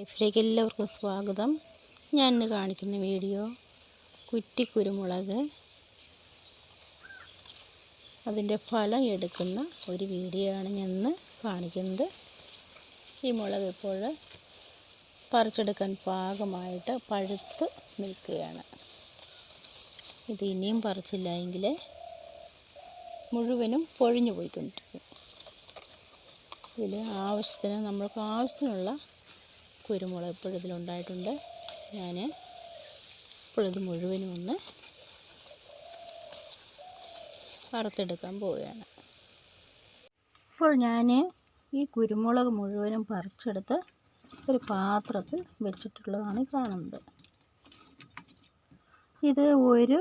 ലൈഫിലേക്ക് എല്ലാവർക്കും സ്വാഗതം. ഞാൻ ഇന്ന് കാണിക്കുന്ന വീഡിയോ കുറ്റി കുരുമുളക്. അതിന്റെ ഫലം എടുക്കുന്ന ഒരു വീഡിയോ ആണ് ഞാൻ ഇന്ന് കാണിക്കുന്നത്. ഈ മുളക് ഇപ്പോൾ പറിച്ചെടുക്കാൻ പാകമായിട്ട് പഴുത്ത് നിൽക്കുകയാണ്. ഇത് ഇനിയും പറിച്ചില്ല എങ്കിൽ മുഴുവനും പൊഴിഞ്ഞു പോയിക്കൊണ്ടിരിക്കും. ഇതിൽ ആവശ്യത്തിന് നമ്മൾക്ക് ആവശ്യത്തിനുള്ള കുരുമുളക് ഇപ്പോഴും ഇതിലുണ്ടായിട്ടുണ്ട്. ഞാൻ ഇപ്പോഴിത് മുഴുവനും ഒന്ന് വറുത്തെടുക്കാൻ പോവുകയാണ്. ഇപ്പോൾ ഞാൻ ഈ കുരുമുളക് മുഴുവനും പറിച്ചെടുത്ത് ഒരു പാത്രത്തിൽ വെച്ചിട്ടുള്ളതാണ് കാണുന്നത്. ഇത് ഒരു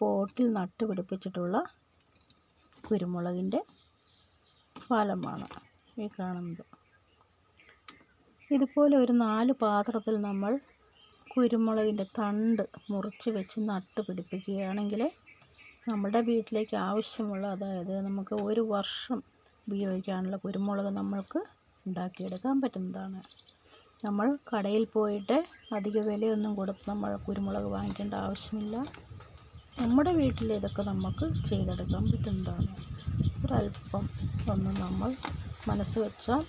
പോട്ടിൽ നട്ടുപിടിപ്പിച്ചിട്ടുള്ള കുരുമുളകിന്റെ ഫലമാണ് ഈ കാണുന്നത്. ഇതുപോലെ ഒരു നാല് പാത്രത്തിൽ നമ്മൾ കുരുമുളകിന്റെ തണ്ട് മുറിച്ച് വെച്ച് നട്ട് പിടിപ്പിക്കുകയാണെങ്കിൽ നമ്മുടെ വീട്ടിലേക്ക് ആവശ്യമുള്ള അതായത് നമുക്ക് ഒരു വർഷം ഉപയോഗിക്കാനുള്ള കുരുമുളക് നമ്മൾക്ക് ഉണ്ടാക്കിയെടുക്കാൻ പറ്റുന്നതാണ്. നമ്മൾ കടയിൽ പോയിട്ട് അധിക വിലയൊന്നും കൊടുത്ത് നമ്മൾ കുരുമുളക് വാങ്ങിക്കേണ്ട ആവശ്യമില്ല. നമ്മുടെ വീട്ടിൽ ഇതൊക്കെ നമുക്ക് ചെയ്തെടുക്കാൻ പറ്റുന്നതാണ്. ഒരല്പം ഒന്ന് നമ്മൾ മനസ്സ് വെച്ചാൽ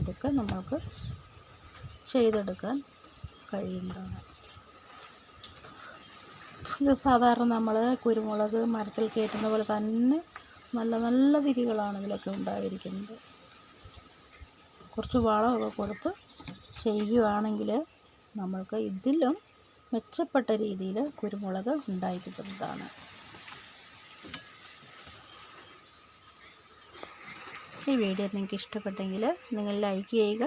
ഇതൊക്കെ നമ്മൾക്ക് ചെയ്തെടുക്കാൻ കഴിയുന്നതാണ്. ഇത് സാധാരണ നമ്മൾ കുരുമുളക് മരത്തിൽ കയറ്റുന്ന പോലെ തന്നെ നല്ല നല്ല തിരികളാണ് ഇതിലൊക്കെ ഉണ്ടായിരിക്കുന്നത്. കുറച്ച് വളമൊക്കെ കൊടുത്ത് ചെയ്യുകയാണെങ്കിൽ നമ്മൾക്ക് ഇതിലും മെച്ചപ്പെട്ട രീതിയിൽ കുരുമുളക് ഉണ്ടായി കിട്ടുന്നതാണ് ഈ വീഡിയോ നിങ്ങൾക്ക് ഇഷ്ടപ്പെട്ടെങ്കിൽ നിങ്ങൾ ലൈക്ക് ചെയ്യുക